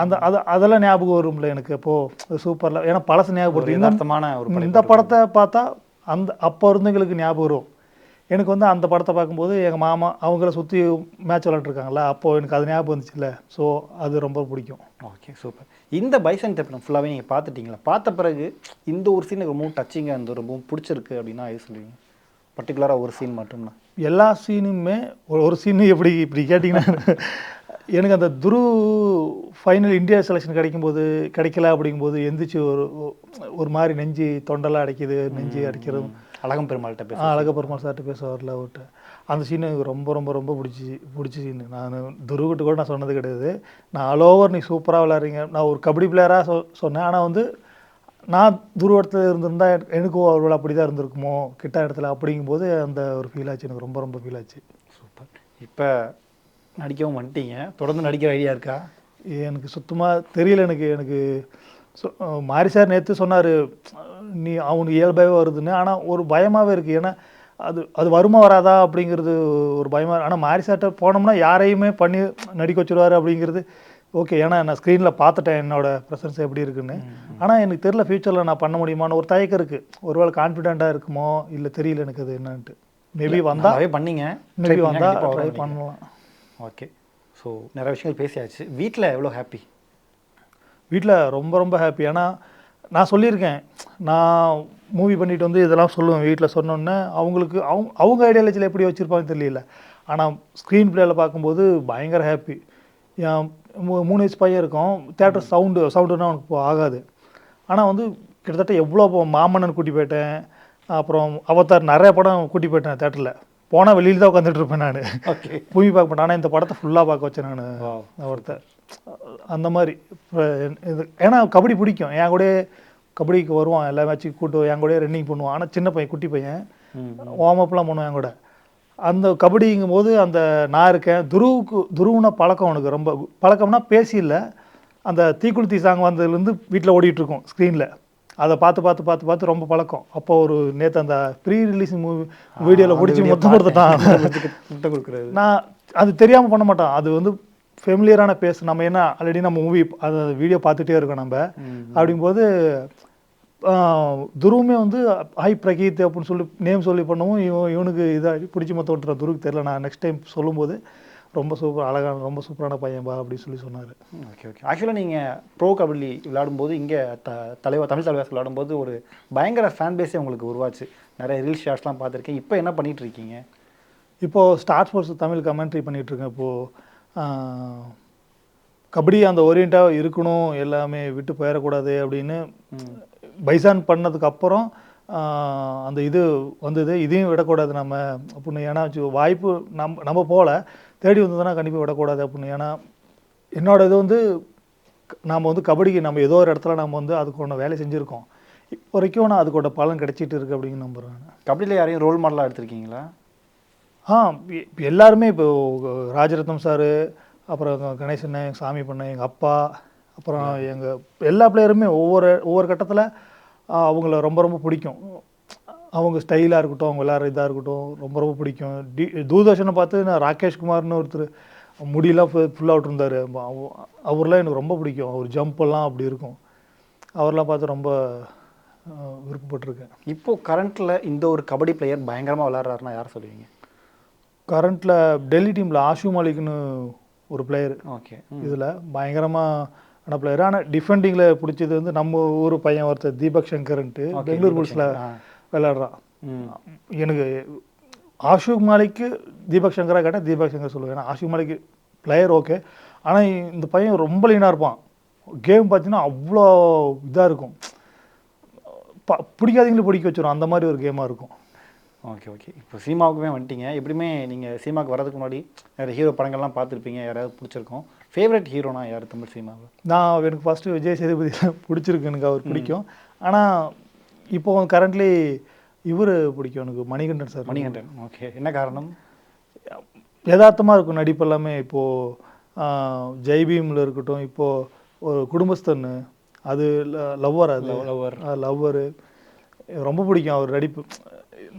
அந்த அது அதெல்லாம் ஞாபகம் வரும்ல எனக்கு அப்போது சூப்பரில். ஏன்னா பழசு இந்த யதார்த்தமான ஒரு இந்த படத்தை பார்த்தா அந்த அப்போ இருந்தவங்களுக்கு ஞாபகம் வரும். எனக்கு வந்து அந்த படத்தை பார்க்கும்போது எங்கள் மாமா அவங்கள சுற்றி மேட்ச் விளாட்ருக்காங்களா அப்போது எனக்கு அது ஞாபகம் வந்துச்சுல்ல. ஸோ அது ரொம்ப பிடிக்கும். ஓகே சூப்பர் இந்த பைசன் டெப்ளம் ஃபுல்லாகவே நீங்கள் பார்த்துட்டீங்களா? பார்த்த பிறகு இந்த ஒரு சீன் எனக்கு ரொம்பவும் டச்சிங்காக இருந்து ரொம்பவும் பிடிச்சிருக்கு அப்படின்னா எது சொல்லுவீங்க? பர்டிகுலராக ஒரு சீன் மட்டும்னா? எல்லா சீனுமே ஒரு ஒரு சீனு எப்படி இப்படி கேட்டிங்கன்னா எனக்கு அந்த துரு ஃபைனல் இந்தியா செலெக்ஷன் கிடைக்கும்போது கிடைக்கல அப்படிங்கும்போது எந்திரிச்சு ஒரு ஒரு மாதிரி நெஞ்சு தொண்டெல்லாம் அடைக்குது நெஞ்சு அடிக்கிறது அழகம் பெருமாள்கிட்ட பேச அழக பெருமாள் பேச வரல அவர்கிட்ட அந்த சீனு எனக்கு ரொம்ப ரொம்ப ரொம்ப பிடிச்சி பிடிச்ச சீனு நான் துருவிட்டு கூட நான் சொன்னது கிடையாது. நான் ஆல் ஓவர் நீ சூப்பராக விளையாடுறீங்க. நான் ஒரு கபடி பிளேயராக சொ சொன்னேன். ஆனால் வந்து நான் துருவத்தில் இருந்திருந்தா எனக்கும் அவ்வளோ அப்படி தான் இருந்திருக்குமோ கிட்ட இடத்துல அப்படிங்கும்போது அந்த ஒரு ஃபீல் ஆச்சு. எனக்கு ரொம்ப ரொம்ப ஃபீல் ஆச்சு. சூப்பர் இப்போ நடிக்கவும் வந்துட்டீங்க. தொடர்ந்து நடிக்கிற ஐடியா இருக்கா? எனக்கு சுத்தமாக தெரியல. எனக்கு எனக்கு மாரி சார் நேற்று சொன்னார் நீ அவனுக்கு இயல்பாகவே வருதுன்னு. ஆனால் ஒரு பயமாகவே இருக்குது ஏன்னா அது அது வருமா வராதா அப்படிங்கிறது ஒரு பயமாக ஆனால் மாரி சார்கிட்ட போனோம்னா யாரையுமே பண்ணி நடிக்க வச்சுருவாரு அப்படிங்கிறது ஓகே. ஏன்னா நான் ஸ்க்ரீனில் பார்த்துட்டேன் என்னோட ப்ரெசன்ஸ் எப்படி இருக்குன்னு. ஆனால் எனக்கு தெரியல ஃப்யூச்சரில் நான் பண்ண முடியுமான்னு. ஒரு தயக்கம் இருக்குது ஒருவேளை கான்ஃபிடென்ட்டாக இருக்குமோ? இல்லை தெரியல எனக்கு அது என்னன்ட்டு. மேபி வந்தால் பண்ணீங்க. மேபி வந்தால் ட்ரை பண்ணலாம். ஓகே. ஸோ நிறைய விஷயங்கள் பேசியாச்சு. வீட்டில் எவ்வளோ ஹாப்பி வீட்டில் ரொம்ப ரொம்ப ஹாப்பி ஏன்னா நான் சொல்லியிருக்கேன். நான் மூவி பண்ணிட்டு வந்து இதெல்லாம் சொல்லுவேன். வீட்டில் சொன்னோன்னே அவங்களுக்கு அவங்க அவங்க ஐடியாலஜியில் எப்படி வச்சுருப்பாங்க தெரியல. ஆனால் ஸ்க்ரீன் பிளேயில் பார்க்கும்போது பயங்கர ஹாப்பி என் மூ- மூணு வயசு பையன் இருக்கும் தேட்டர் சவுண்டு சவுண்டுன்னா அவனுக்கு இப்போ ஆகாது. ஆனால் வந்து கிட்டத்தட்ட எவ்வளோ மாமன்னன் கூட்டி போயிட்டேன். அப்புறம் அவத்தார் நிறைய படம் கூட்டி போயிட்டேன் தேட்டரில் போனால் வெளியில் தான் உட்காந்துட்டு இருப்பேன் நான். ஓகே மூவி பார்க்க மாட்டேன். ஆனால் இந்த படத்தை ஃபுல்லாக பார்க்க வச்சேன் நான். ஒருத்தர் அந்த மாதிரி. இப்ப இது ஏன்னா கபடி பிடிக்கும். என் கூட கபடிக்கு வருவான். எல்லா மேட்சுக்கு கூட்டு என் கூட ரன்னிங் பண்ணுவான். ஆனால் சின்ன பையன் குட்டி பையன். வார்ம் அப்லாம் பண்ணுவான் என் கூட. அந்த கபடிங்கும் போது அந்த நான் இருக்கேன். துருவுக்கு துருவுனா பழக்கம் அவனுக்கு ரொம்ப. பழக்கம்னா பேசி இல்லை. அந்த தீக்குளுத்தி சாங் வந்ததுலேருந்து வீட்டில் ஓடிட்டு இருக்கும் ஸ்க்ரீனில் அதை பார்த்து பார்த்து பார்த்து பார்த்து ரொம்ப பழக்கம். அப்போ ஒரு நேற்று அந்த ப்ரீ ரிலீஸ் மூவி வீடியோவில் பிடிச்சி மொத்தம் கொடுத்துட்டான் நான் அது தெரியாமல் பண்ண மாட்டோம். அது வந்து ஃபெமிலியரான பேஸ் நம்ம என்ன ஆல்ரெடி நம்ம மூவி அந்த வீடியோ பார்த்துட்டே இருக்கோம் நம்ம. அப்படிங்கும்போது துருவுமே வந்து ஹாய் பிரகீத் அப்படின்னு சொல்லி நேம் சொல்லி பண்ணவும் இவன் இவனுக்கு இதாக பிடிச்சி மொத்தம் விட்டுறான் துருக்கு தெரியல. நான் நெக்ஸ்ட் டைம் சொல்லும்போது ரொம்ப சூப்பர் அழகான ரொம்ப சூப்பரான பையன்பா அப்படின்னு சொல்லி சொன்னார். ஓகே ஓகே ஆக்சுவலாக நீங்கள் ப்ரோ கபடி விளையாடும்போது இங்கே த தலைவர் தமிழ் தலைவாஸ் விளையாடும்போது ஒரு பயங்கர ஃபேன் பேஸே உங்களுக்கு உருவாச்சு. நிறைய ரீல் ஷார்ட்ஸ்லாம் பார்த்துருக்கேன். இப்போ என்ன பண்ணிட்டு இருக்கீங்க? இப்போது ஸ்டார் ஸ்போர்ட்ஸ் தமிழ் கமெண்ட்ரி பண்ணிகிட்ருக்கேன் இப்போது கபடி அந்த ஓரியண்டாக இருக்கணும் எல்லாமே விட்டு போயிடக்கூடாது அப்படின்னு பைசான் பண்ணதுக்கு அப்புறம் ஆஹ், அந்த இது வந்தது இதையும் விடக்கூடாது நம்ம அப்படின்னு. ஏன்னா வச்சு வாய்ப்பு நம்ம நம்ம போகல. தேடி வந்ததுன்னா கண்டிப்பாக விடக்கூடாது அப்படின்னு. ஏன்னா என்னோட இது வந்து நாம் வந்து கபடிக்கு நம்ம ஏதோ ஒரு இடத்துல நம்ம வந்து அதுக்கான வேலை செஞ்சுருக்கோம். இப்போ வரைக்கும் நான் அதுக்கோட பலன் கிடைச்சிட்டு இருக்கு அப்படின்னு நம்புகிறேன் கபடியில் யாரையும் ரோல் மாடலாக எடுத்திருக்கீங்களா? ஆ எல்லாருமே இப்போ ராஜரத்னம் சார் அப்புறம் கணேசன் எங்கள் சாமி பண்ண எங்கள் அப்பா அப்புறம் எங்கள் எல்லா பிளேயருமே ஒவ்வொரு ஒவ்வொரு கட்டத்தில் அவங்கள ரொம்ப ரொம்ப பிடிக்கும். அவங்க ஸ்டைலாக இருக்கட்டும் அவங்க விளையாடுற இதாக இருக்கட்டும் ரொம்ப ரொம்ப பிடிக்கும். டி தூர்தர்ஷனை பார்த்து நான் ராகேஷ் குமார்னு ஒருத்தர் முடியெல்லாம் ஃபுல்லாக விட்டுருந்தாரு அவ- அவர்லாம் எனக்கு ரொம்ப பிடிக்கும். அவர் ஜம்பெல்லாம் அப்படி இருக்கும். அவர்லாம் பார்த்து ரொம்ப விருப்பப்பட்டிருக்கேன். இப்போ கரண்ட்டில் இந்த ஒரு கபடி பிளேயர் பயங்கரமாக விளையாடுறாருன்னா யார் சொல்லுவீங்க? கரண்ட்டில் டெல்லி டீமில் ஆஷு மாலிக்னு ஒரு பிளேயர் ஓகே. இதில் பயங்கரமான பிளேயர் ஆனால் டிஃபெண்டிங்கில் பிடிச்சது வந்து நம்ம ஊர் பையன் ஒருத்தர் தீபக் சங்கர்ன்ட்டு பெங்களூர் புல்ஸில் விளையாடுறான் ம். எனக்கு ஆஷுக் மாலிக்கு தீபக் சங்கரா கேட்டால் தீபக் சங்கர் சொல்லுவேன். ஏன்னா ஆஷுக் மாலிக் பிளேயர் ஓகே ஆனால் இந்த பையன் ரொம்ப லீனாக இருப்பான். கேம் பார்த்தீங்கன்னா அவ்வளோ இதாக இருக்கும். ப பிடிக்காதவங்களும் பிடிக்க வச்சிரும். அந்த மாதிரி ஒரு கேமாக இருக்கும். ஓகே ஓகே இப்போ சினிமாவுக்குமே வந்துட்டீங்க. எப்படியுமே நீங்கள் சினிமாவுக்கு வரதுக்கு முன்னாடி நிறைய ஹீரோ படங்கள்லாம் பார்த்துருப்பீங்க. யாராவது பிடிச்சிருக்கோம். ஃபேவரட் ஹீரோனா யார் தமிழ் சினிமாவில் நான் எனக்கு ஃபஸ்ட்டு விஜய் சேதுபதி பிடிச்சிருக்கு. எனக்கு அவர் பிடிக்கும். ஆனால் இப்போ கரண்ட்லி இவர் பிடிக்கும் எனக்கு மணிகண்டன் சார் மணிகண்டன். ஓகே என்ன காரணம்? யதார்த்தமாக இருக்கும் நடிப்பு எல்லாமே. இப்போது ஜெய்பீமில் இருக்கட்டும் இப்போது ஒரு குடும்பஸ்தன் அது லவ்வர் அது. லவ்வர் லவ்வரு ரொம்ப பிடிக்கும் அவர் நடிப்பு.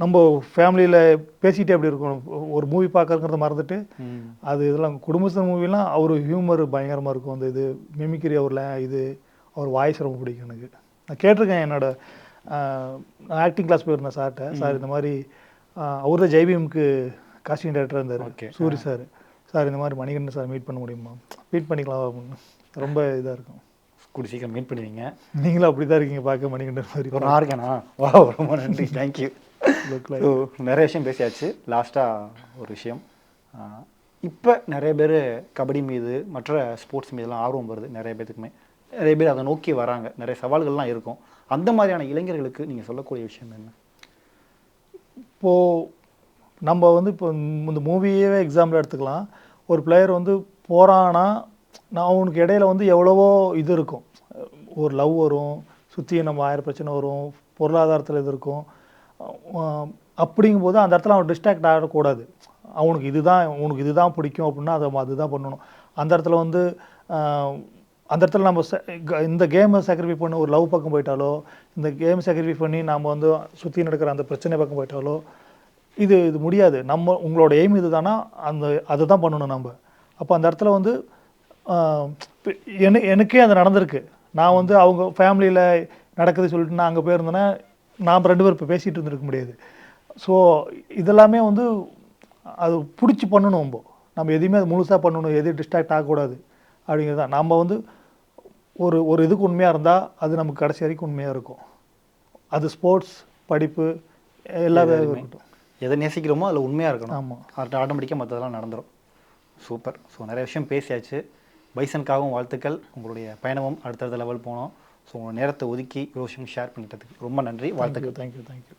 நம்ம ஃபேமிலியில் பேசிகிட்டே அப்படி இருக்கும் ஒரு மூவி பார்க்கறத மறந்துட்டு அது இதெல்லாம் குடும்பஸ்தன் மூவிலாம் அவர் ஹியூமர் பயங்கரமாக இருக்கும். அந்த இது மிமிக்ரி அவரில் இது அவர் வாய்ஸ் ரொம்ப பிடிக்கும் எனக்கு. நான் கேட்டிருக்கேன் என்னோட ஆக்டிங் கிளாஸ் போயிருந்தேன் சார்கிட்ட சார் இந்த மாதிரி அவர் தான் ஜெய்பீமுக்கு காஸ்டியூம் டேரக்டர் இருந்தார். Okay. சூரி சார் சார் இந்த மாதிரி மணிகண்டன் சார் மீட் பண்ண முடியுமா? மீட் பண்ணிக்கலாம் அப்படின்னு. ரொம்ப இதாக இருக்கும். கூடி சீக்கிரம் மீட் பண்ணுவீங்க. நீங்களும் அப்படி தான் இருக்கீங்க பார்க்க மணிகண்டன் மாதிரி. ஒரு நாள் இருக்கேனா வா ரொம்ப நன்றி. தேங்க்யூ ஸோ நிறைய விஷயம் பேசியாச்சு. லாஸ்ட்டாக ஒரு விஷயம். இப்போ நிறைய பேர் கபடி மீது மற்ற ஸ்போர்ட்ஸ் மீதெல்லாம் ஆர்வம் வருது நிறைய பேத்துக்குமே. நிறைய பேர் அதை நோக்கி வராங்க. நிறைய சவால்கள்லாம் இருக்கும். அந்த மாதிரியான இளைஞர்களுக்கு நீங்கள் சொல்லக்கூடிய விஷயம் என்ன? இப்போது நம்ம வந்து இப்போ இந்த மூவியவே எக்ஸாம்பிள் எடுத்துக்கலாம். ஒரு பிளேயர் வந்து போகிறான்னா நான் அவனுக்கு இடையில வந்து எவ்வளவோ இது இருக்கும். ஒரு லவ் வரும் சுற்றி நம்ம ஆயிரம் பிரச்சனை வரும் பொருளாதாரத்தில் இது இருக்கும். அப்படிங்கும்போது அந்த இடத்துல அவன் டிஸ்ட்ராக்ட் ஆகக்கூடாது. அவனுக்கு இதுதான் உனக்கு இதுதான் பிடிக்கும் அப்படின்னா அதை அதுதான் பண்ணணும். அந்த இடத்துல வந்து அந்த இடத்துல நம்ம ச- க- இந்த கேமை சாக்ரிஃபை பண்ணி ஒரு லவ் பக்கம் போயிட்டாலோ இந்த கேம் சாக்ரிஃபை பண்ணி நம்ம வந்து சுற்றி நடக்கிற அந்த பிரச்சனை பக்கம் போயிட்டாலோ இது இது முடியாது. நம்ம உங்களோட எய்ம் இது தானா அந்த அதை தான் பண்ணணும் நம்ம. அப்போ அந்த இடத்துல வந்து என எனக்கே அது நடந்திருக்கு. நான் வந்து அவங்க ஃபேமிலியில் நடக்குது சொல்லிட்டு நான் அங்கே போயிருந்தேன்னா நாம் ரெண்டு பேரும் இப்போ பேசிகிட்டு இருந்திருக்க முடியாது. ஸோ இதெல்லாமே வந்து அது பிடிச்சி பண்ணணும் நம்ம. நம்ம எதையுமே அது முழுசாக பண்ணணும் எதையும் டிஸ்ட்ராக்ட் ஆகக்கூடாது. அப்படிங்கிறது தான் நம்ம வந்து ஒரு ஒரு இதுக்கு உண்மையாக இருந்தால் அது நமக்கு கடைசி வரைக்கும் உண்மையாக இருக்கும். அது ஸ்போர்ட்ஸ் படிப்பு எல்லா வேலையும் இருக்கட்டும். எதை நேசிக்கிறோமோ அதில் உண்மையாக இருக்கணும். ஆமாம் ஆட்டோமேட்டிக்காக மற்றதெல்லாம் நடந்துரும். சூப்பர். ஸோ நிறைய விஷயம் பேசியாச்சு. பைசனுக்காகவும் வாழ்த்துக்கள். உங்களுடைய பயணமும் அடுத்தடுத்த லெவல் போனோம். ஸோ உங்கள் நேரத்தை ஒதுக்கி விஷயம் ஷேர் பண்ணிட்டதுக்கு ரொம்ப நன்றி. வாழ்த்துக்கள். Thank you thank you